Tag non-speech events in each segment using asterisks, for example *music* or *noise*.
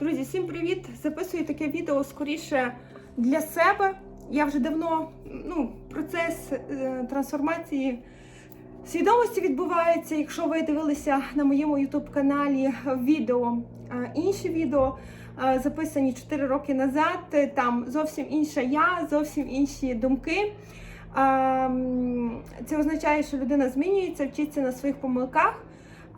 Друзі, всім привіт! Записую таке відео скоріше для себе. Я вже давно ну, процес е, трансформації свідомості відбувається. Якщо ви дивилися на моєму youtube каналі відео, е, інші відео е, записані 4 роки назад, там зовсім інша я, зовсім інші думки. Е, Це означає, що людина змінюється, вчиться на своїх помилках.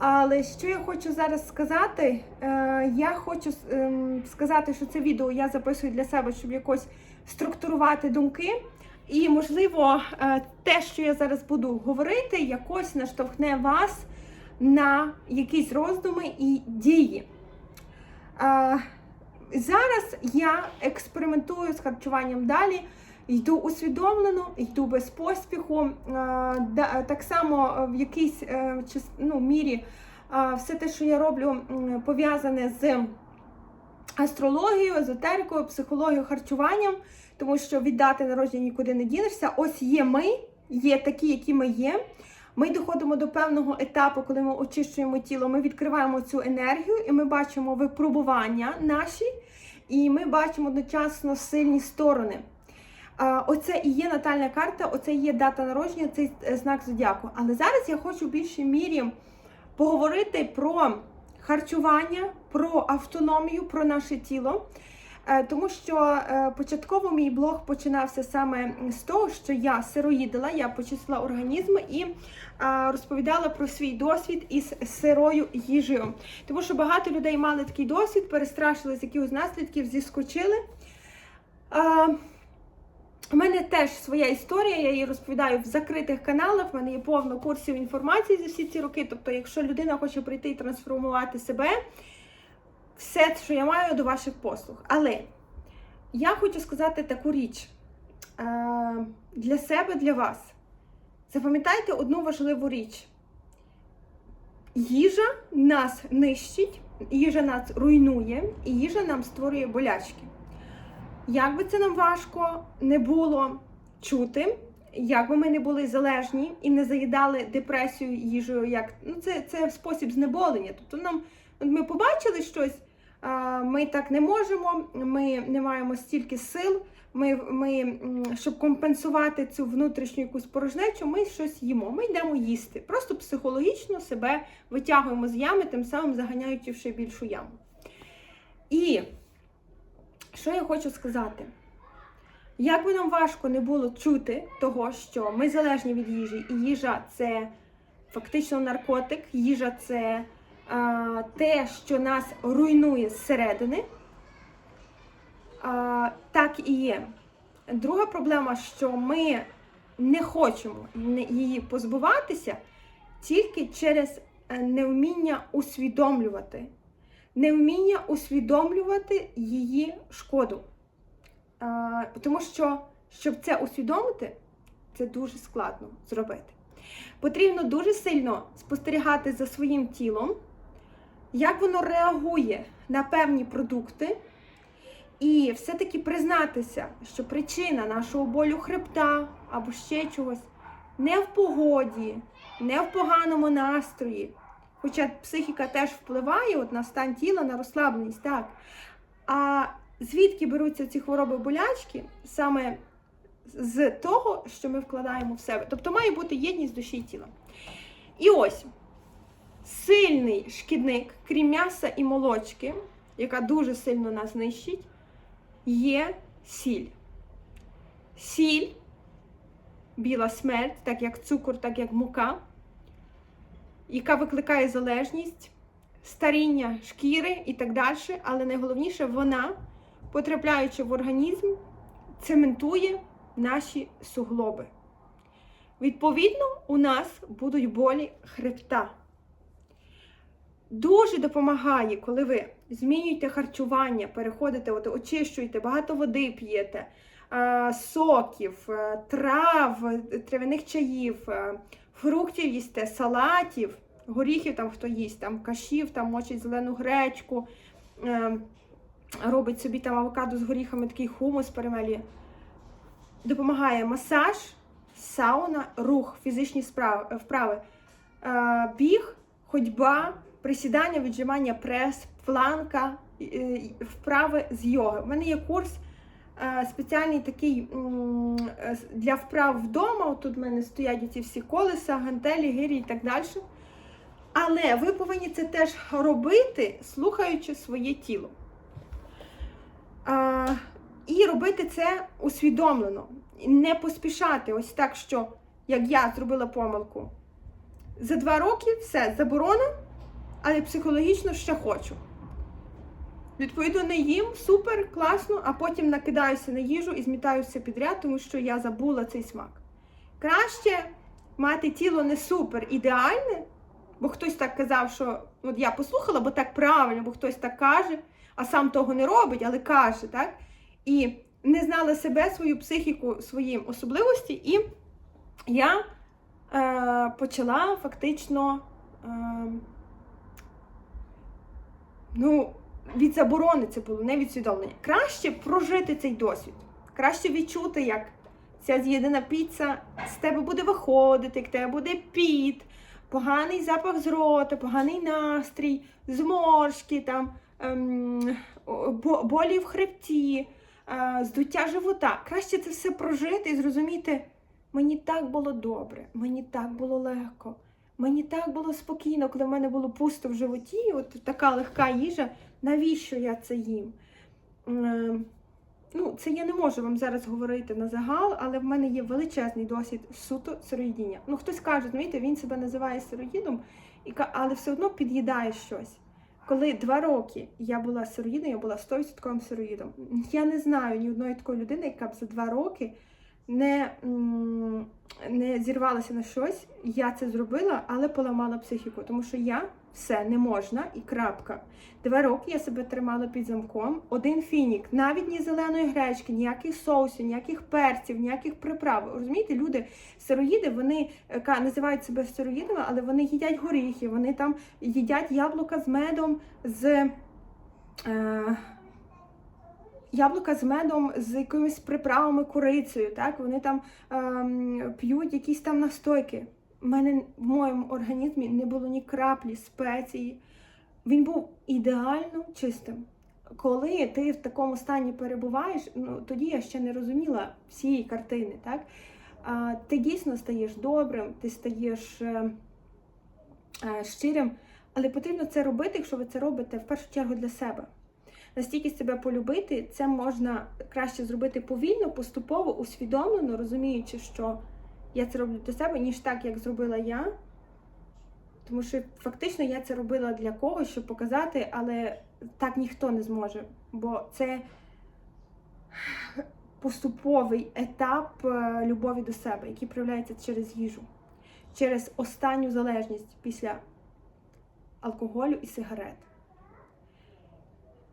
Але що я хочу зараз сказати? Е, я хочу ем, сказати, що це відео я записую для себе, щоб якось структурувати думки. І, можливо, е, те, що я зараз буду говорити, якось наштовхне вас на якісь роздуми і дії. Е, Зараз я експериментую з харчуванням далі. Йду усвідомлено, йду без поспіху. Е, Так само в якійсь е, ну, мірі все те, що я роблю, пов'язане з астрологією, езотерикою, психологією, харчуванням, тому що від дати народження нікуди не дінешся. Ось є ми, є такі, які ми є. Ми доходимо до певного етапу, коли ми очищуємо тіло, ми відкриваємо цю енергію і ми бачимо випробування наші, і ми бачимо одночасно сильні сторони. Оце і є натальна карта, оце і є дата народження, цей е, знак зодіаку. Але зараз я хочу в більшій мірі поговорити про харчування, про автономію, про наше тіло. Е, Тому що е, початково мій блог починався саме з того, що я сироїдила, я почистила організм і розповідала про свій досвід із сирою їжею. Тому що багато людей мали такий досвід, перестрашились якихось наслідків, зіскочили. У мене теж своя історія, я її розповідаю в закритих каналах. В мене є повно курсів інформації за всі ці роки. Тобто, якщо людина хоче прийти і трансформувати себе, все, що я маю до ваших послуг. Але я хочу сказати таку річ е, для себе, для вас. Запам'ятайте одну важливу річ. Їжа нас нищить, їжа нас руйнує, і їжа нам створює болячки. Як би це нам важко не було чути, як би ми не були залежні і не заїдали депресію їжею, як ну це, це спосіб знеболення. Тобто нам ми побачили щось, ми так не можемо, ми не маємо стільки сил. Ми, ми, щоб компенсувати цю внутрішню якусь порожнечу, ми щось їмо. Ми йдемо їсти. Просто психологічно себе витягуємо з ями, тим самим заганяючи в ще більшу яму. І що я хочу сказати? Як би нам важко не було чути того, що ми залежні від їжі, і їжа це фактично наркотик, їжа це а, те, що нас руйнує зсередини, а, так і є. Друга проблема, що ми не хочемо її позбуватися тільки через е, невміння усвідомлювати невміння усвідомлювати її шкоду. Тому що, щоб це усвідомити, це дуже складно зробити. Потрібно дуже сильно спостерігати за своїм тілом, як воно реагує на певні продукти, і все-таки признатися, що причина нашого болю хребта або ще чогось не в погоді, не в поганому настрої, Хоча психіка теж впливає от на стан тіла, на розслабленість, так. А звідки беруться ці хвороби болячки? Саме з того, що ми вкладаємо в себе. Тобто має бути єдність душі і тіла. І ось сильний шкідник, крім м'яса і молочки, яка дуже сильно нас нищить, є сіль. Сіль, біла смерть, так як цукор, так як мука яка викликає залежність, старіння шкіри і так далі. Але найголовніше, вона, потрапляючи в організм, цементує наші суглоби. Відповідно, у нас будуть болі хребта. Дуже допомагає, коли ви змінюєте харчування, переходите, от, очищуєте, багато води п'єте, е, соків, е, трав, е, травяних чаїв, фруктів їсте, салатів, горіхів там хто їсть, там кашів, там мочить зелену гречку, е, робить собі там авокадо з горіхами, такий хумус перемелює. Допомагає масаж, сауна, рух, фізичні справи, вправи, е, біг, ходьба, присідання, віджимання, прес, планка, вправи з йоги. У мене є курс спеціальний такий е, для вправ вдома. От Тут в мене стоять ці всі колеса, гантелі, гирі і так далі. Але ви повинні це теж робити, слухаючи своє тіло. А, і робити це усвідомлено. Не поспішати ось так, що як я зробила помилку. За два роки все заборона, але психологічно ще хочу. Відповідно, не їм супер, класно, а потім накидаюся на їжу і змітаю все підряд, тому що я забула цей смак. Краще мати тіло не супер ідеальне, бо хтось так казав, що от я послухала, бо так правильно, бо хтось так каже, а сам того не робить, але каже, так? І не знала себе, свою психіку, свої особливості, і я е, почала фактично. Е, ну, від заборони це було, не від свідомлення. Краще прожити цей досвід, краще відчути, як ця з'єднана піца з тебе буде виходити, як тебе буде піт, поганий запах з рота, поганий настрій, зморшки, там, ем, болі в хребті, е, здуття живота. Краще це все прожити і зрозуміти, мені так було добре, мені так було легко. Мені так було спокійно, коли в мене було пусто в животі, от така легка їжа. Навіщо я це їм? Е, Ну, це я не можу вам зараз говорити на загал, але в мене є величезний досвід суто сироїдіння. Ну, хтось каже, знаєте, він себе називає сироїдом, але все одно під'їдає щось. Коли два роки я була сироїдом, я була 100% сироїдом. Я не знаю ні одної такої людини, яка б за два роки не, не зірвалася на щось. Я це зробила, але поламала психіку, тому що я все не можна і крапка. Два роки я себе тримала під замком. Один фінік, навіть ні зеленої гречки, ніяких соусів, ніяких перців, ніяких приправ. Розумієте, люди сироїди, вони е, називають себе сироїдами, але вони їдять горіхи, вони там їдять яблука з медом, з. Е, Яблука з медом, з якимись приправами, курицею, так? Вони там ем, п'ють якісь там настойки. У мене в моєму організмі не було ні краплі спеції. Він був ідеально чистим. Коли ти в такому стані перебуваєш, ну тоді я ще не розуміла всієї картини, так? А, ти дійсно стаєш добрим, ти стаєш е, е, щирим, але потрібно це робити, якщо ви це робите в першу чергу для себе. Настільки себе полюбити, це можна краще зробити повільно, поступово, усвідомлено, розуміючи, що я це роблю для себе, ніж так, як зробила я. Тому що фактично я це робила для когось, щоб показати, але так ніхто не зможе. Бо це поступовий етап е, любові до себе, який проявляється через їжу, через останню залежність після алкоголю і сигарет.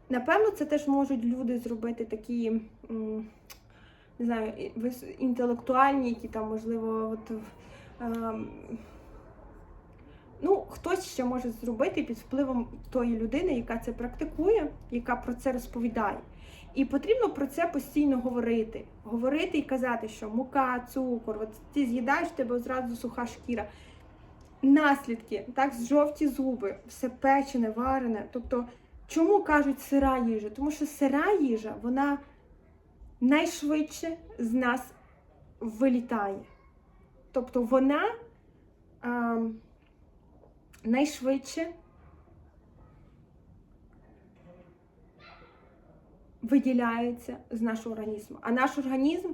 Напевно, це теж можуть люди зробити такі, не знаю, інтелектуальні, які там, можливо, от, ем, ну, хтось ще може зробити під впливом тої людини, яка це практикує, яка про це розповідає. І потрібно про це постійно говорити. Говорити і казати, що мука, цукор, от ти з'їдаєш в тебе одразу суха шкіра. Наслідки, так, жовті зуби, все печене, варене. Тобто, чому кажуть сира їжа? Тому що сира їжа, вона найшвидше з нас вилітає. Тобто вона а, найшвидше виділяється з нашого організму. А наш організм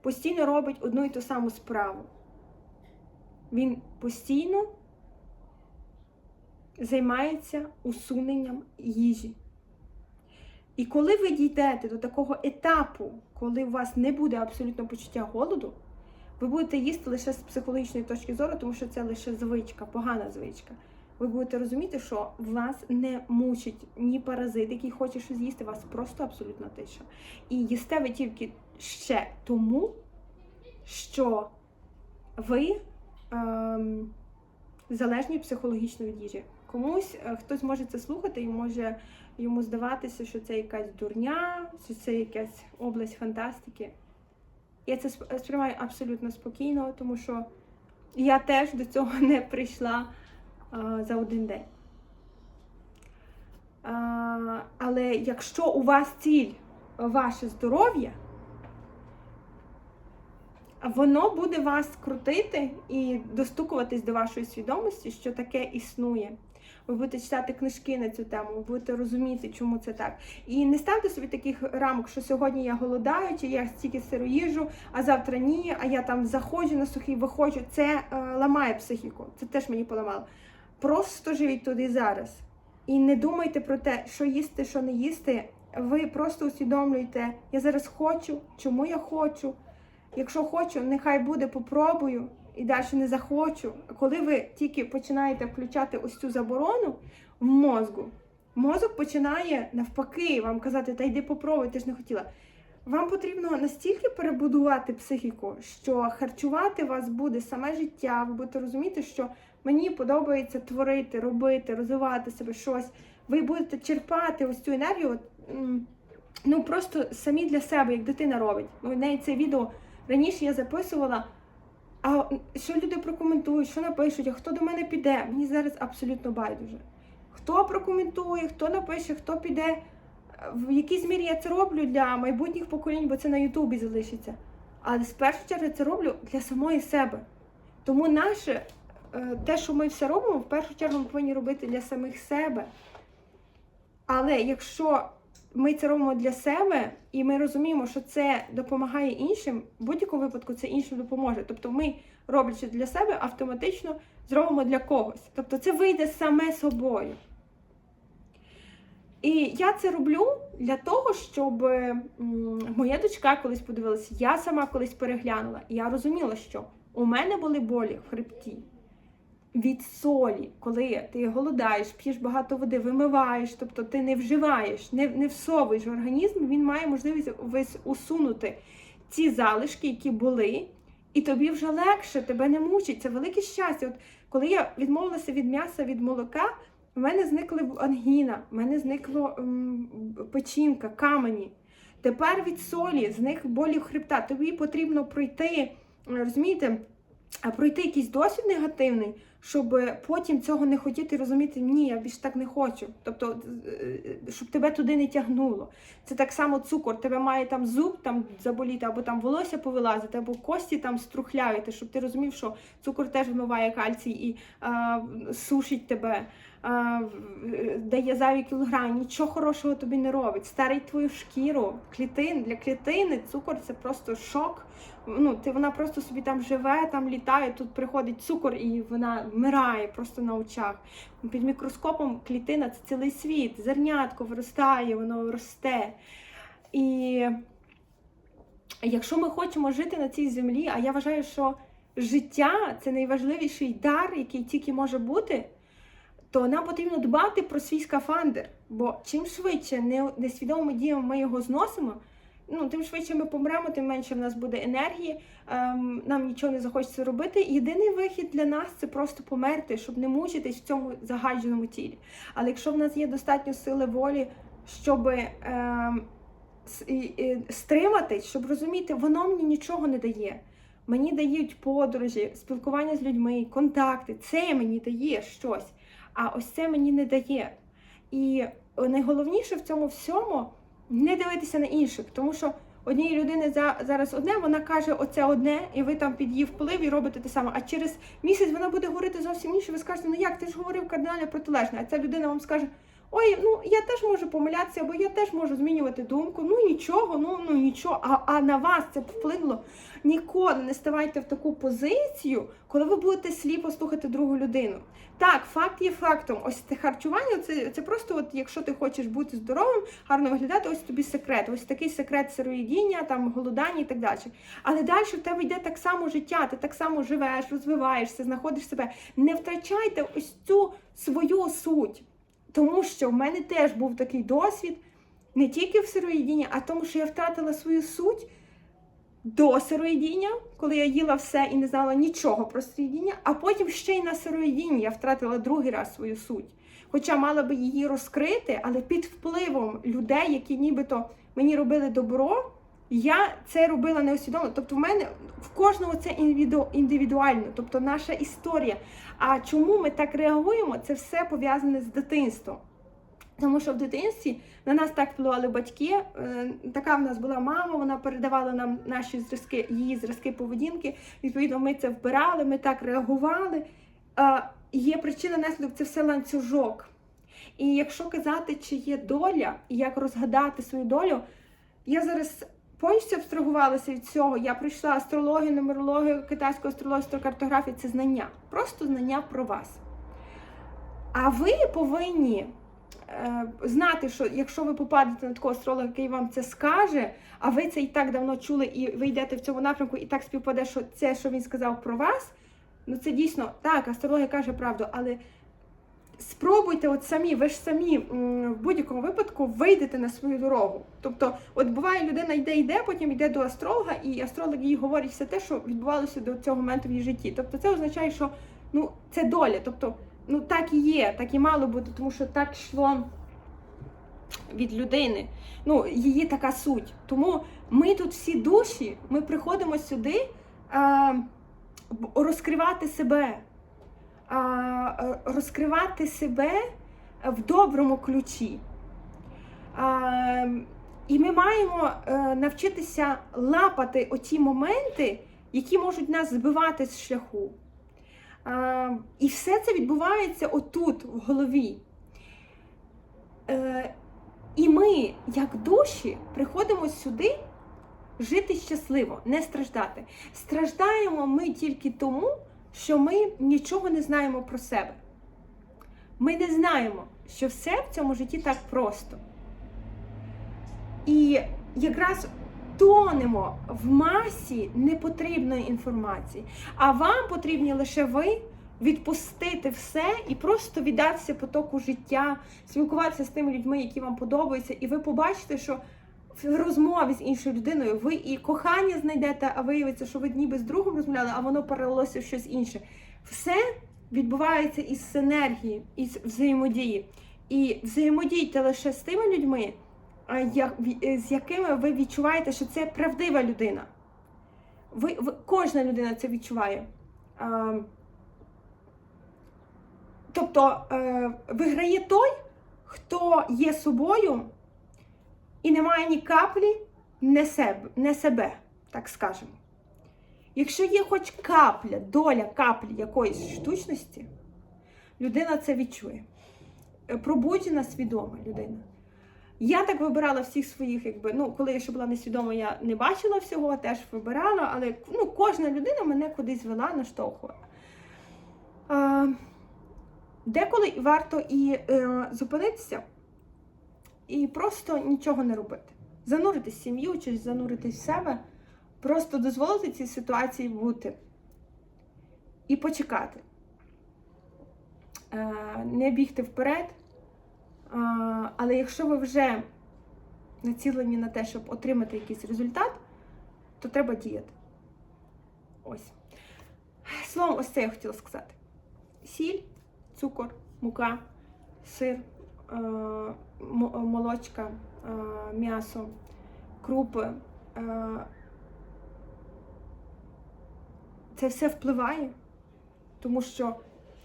постійно робить одну і ту саму справу. Він постійно займається усуненням їжі. І коли ви дійдете до такого етапу, коли у вас не буде абсолютно почуття голоду, ви будете їсти лише з психологічної точки зору, тому що це лише звичка, погана звичка. Ви будете розуміти, що вас не мучить ні паразит, який хоче щось з'їсти, вас просто абсолютно тиша. І їсте ви тільки ще тому, що ви ем, залежні психологічно від їжі. Комусь е, хтось може це слухати і може йому здаватися, що це якась дурня, що це якась область фантастики. Я це сприймаю абсолютно спокійно, тому що я теж до цього *laughs* не прийшла а, за один день. А, але Але якщо у вас ціль ваше здоров'я, воно буде вас крутити і достукуватись до вашої свідомості, що таке існує. Ви будете читати книжки на цю тему, ви будете розуміти, чому це так. І не ставте собі таких рамок, що сьогодні я голодаю, чи я стільки сиру їжу, а завтра ні, а я там заходжу на сухий, виходжу. Це е, ламає психіку. Це теж мені поламало. Просто живіть туди зараз. І не думайте про те, що їсти, що не їсти. Ви просто усвідомлюєте, я зараз хочу, чому я хочу. Якщо хочу, нехай буде, попробую і далі не захочу. Коли ви тільки починаєте включати ось цю заборону в мозку, мозок починає навпаки вам казати, та йди попробуй, ти ж не хотіла. Вам потрібно настільки перебудувати психіку, що харчувати вас буде саме життя. Ви будете розуміти, що мені подобається творити, робити, розвивати себе щось. Ви будете черпати ось цю енергію, ну просто самі для себе, як дитина робить. В неї це відео раніше я записувала. А що люди прокоментують, що напишуть, а хто до мене піде? Мені зараз абсолютно байдуже. Хто прокоментує, хто напише, хто піде. В якійсь мірі я це роблю для майбутніх поколінь, бо це на Ютубі залишиться. Але з першої черги це роблю для самої себе. Тому наше, е, те, що ми все робимо, в першу чергу ми повинні робити для самих себе. Але якщо ми це робимо для себе, і ми розуміємо, що це допомагає іншим, в будь-якому випадку це іншим допоможе. Тобто ми, роблячи для себе, автоматично зробимо для когось. Тобто це вийде саме собою. І я це роблю для того, щоб моя дочка колись подивилася, я сама колись переглянула, і я розуміла, що у мене були болі в хребті від солі, коли ти голодаєш, п'єш багато води, вимиваєш, тобто ти не вживаєш, не, не всовуєш в організм, він має можливість весь усунути ці залишки, які були, і тобі вже легше, тебе не мучить. Це велике щастя. От коли я відмовилася від м'яса, від молока, в мене зникли ангіна, в мене зникло м, печінка, камені. Тепер від солі, з них болі хребта. Тобі потрібно пройти, розумієте, пройти якийсь досвід негативний, щоб потім цього не хотіти розуміти, ні, я більше так не хочу. Тобто, е, щоб тебе туди не тягнуло. Це так само цукор, тебе має там зуб там заболіти, або там волосся повилазити, або кості там струхляють. щоб ти розумів, що цукор теж вимиває кальцій і а, сушить тебе, а, дає зайві кілограми, нічого хорошого тобі не робить. Старить твою шкіру, клітин для клітини цукор це просто шок. Ну, ти вона просто собі там живе, там літає. Тут приходить цукор і вона вмирає просто на очах. Під мікроскопом клітина це цілий світ. Зернятко виростає, воно росте. І якщо ми хочемо жити на цій землі, а я вважаю, що життя це найважливіший дар, який тільки може бути, то нам потрібно дбати про свій скафандр. Бо чим швидше несвідомими діями ми його зносимо, ну, тим швидше ми помремо, тим менше в нас буде енергії, ем, нам нічого не захочеться робити. Єдиний вихід для нас це просто померти, щоб не мучитись в цьому загадженому тілі. Але якщо в нас є достатньо сили волі, щоб ем, стриматись, щоб розуміти, воно мені нічого не дає. Мені дають подорожі, спілкування з людьми, контакти. Це мені дає щось, а ось це мені не дає. І найголовніше в цьому всьому не дивитися на інших, тому що однієї людини за зараз одне, вона каже оце одне, і ви там під її вплив і робите те саме. А через місяць вона буде говорити зовсім інше. Ви скажете, ну як ти ж говорив кардинально протилежне, а ця людина вам скаже. Ой, ну я теж можу помилятися, або я теж можу змінювати думку. Ну нічого, ну ну нічого. А, а на вас це вплинуло. Ніколи не ставайте в таку позицію, коли ви будете сліпо слухати другу людину. Так, факт є фактом. Ось це харчування, це, це просто, от якщо ти хочеш бути здоровим, гарно виглядати, ось тобі секрет. Ось такий секрет сироїдіння, там голодання і так далі. Але далі в тебе йде так само життя, ти так само живеш, розвиваєшся, знаходиш себе. Не втрачайте ось цю свою суть. Тому що в мене теж був такий досвід не тільки в сироїдінні, а тому, що я втратила свою суть до сироїдіння, коли я їла все і не знала нічого про сироїдіння, а потім ще й на сироїдінні я втратила другий раз свою суть. Хоча мала би її розкрити, але під впливом людей, які нібито мені робили добро, я це робила неусвідомо. Тобто, в мене в кожного це індивіду- індивідуально, тобто наша історія. А чому ми так реагуємо? Це все пов'язане з дитинством. Тому що в дитинстві на нас так впливали батьки. е, Така в нас була мама, вона передавала нам наші зразки, її зразки поведінки. Відповідно, ми це вбирали, ми так реагували. Є причина наслідок, це все ланцюжок. І якщо казати, чи є доля, і як розгадати свою долю, я зараз повністю абстрагувалася від цього. Я пройшла астрологію, нумерологію, китайську астрологію, астрокартографію це знання. Просто знання про вас. А ви повинні е, знати, що якщо ви попадете на такого астролога, який вам це скаже, а ви це і так давно чули, і ви йдете в цьому напрямку, і так співпаде, що це, що він сказав про вас, ну це дійсно так, астрологія каже правду, але спробуйте от самі, ви ж самі в будь-якому випадку вийдете на свою дорогу. Тобто, от буває, людина йде, йде, потім йде до астролога, і астролог їй говорить все те, що відбувалося до цього моменту в її житті. Тобто, це означає, що ну це доля. Тобто, ну так і є, так і мало бути, тому що так йшло від людини. Ну, її така суть. Тому ми тут всі душі, ми приходимо сюди б- розкривати себе, е, розкривати себе в доброму ключі. І ми маємо е, навчитися лапати оті моменти, які можуть нас збивати з шляху. І все це відбувається отут, в голові. Е, і ми, як душі, приходимо сюди жити щасливо, не страждати. Страждаємо ми тільки тому, що ми нічого не знаємо про себе. Ми не знаємо, що все в цьому житті так просто. І якраз тонемо в масі непотрібної інформації. А вам потрібні лише ви відпустити все і просто віддатися потоку життя, спілкуватися з тими людьми, які вам подобаються, і ви побачите, що в розмові з іншою людиною ви і кохання знайдете, а виявиться, що ви ніби з другом розмовляли, а воно перелилося в щось інше. Все відбувається із синергії, із взаємодії. І взаємодійте лише з тими людьми, ві- з якими ви відчуваєте, що це правдива людина. Ви, ви, кожна людина це відчуває. Тобто е, виграє той, хто є собою і не має ні каплі не себе, не себе, так скажемо. Якщо є хоч капля, доля каплі якоїсь штучності, людина це відчує. Пробуджена, свідома людина. Я так вибирала всіх своїх, якби, ну, коли я ще була несвідома, я не бачила всього, теж вибирала, але ну, кожна людина мене кудись вела, наштовхує. Деколи варто і е, зупинитися і просто нічого не робити. Зануритись в сім'ю чи зануритись в себе, просто дозволити цій ситуації бути і почекати. Е, не бігти вперед. Але якщо ви вже націлені на те, щоб отримати якийсь результат, то треба діяти. Ось. Словом, ось це я хотіла сказати: сіль, цукор, мука, сир, е, молочка, е, м'ясо, крупи. е, Це все впливає, тому що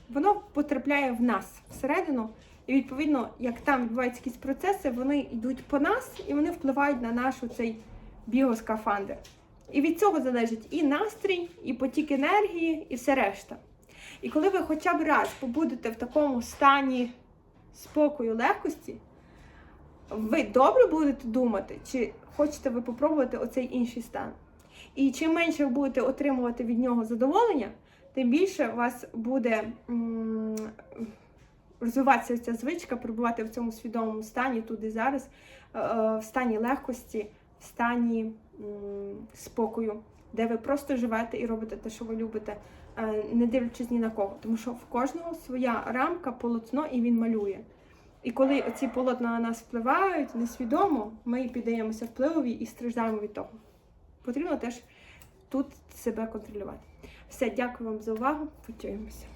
воно потрапляє в нас всередину. І відповідно, як там відбуваються якісь процеси, вони йдуть по нас і вони впливають на наш цей біоскафандр. І від цього залежить і настрій, і потік енергії, і все решта. І коли ви хоча б раз побудете в такому стані спокою, легкості, ви добре будете думати, чи хочете ви попробувати оцей інший стан. І чим менше ви будете отримувати від нього задоволення, тим більше у вас буде розвиватися ця звичка, перебувати в цьому свідомому стані тут і зараз, е, е, в стані легкості, в стані спокою, де ви просто живете і робите те, що ви любите, не дивлячись ні на кого. Тому що в кожного своя рамка, полотно, і він малює. І коли ці полотна на нас впливають несвідомо, ми піддаємося впливові і страждаємо від того. Потрібно теж тут себе контролювати. Все, дякую вам за увагу. Почуємося.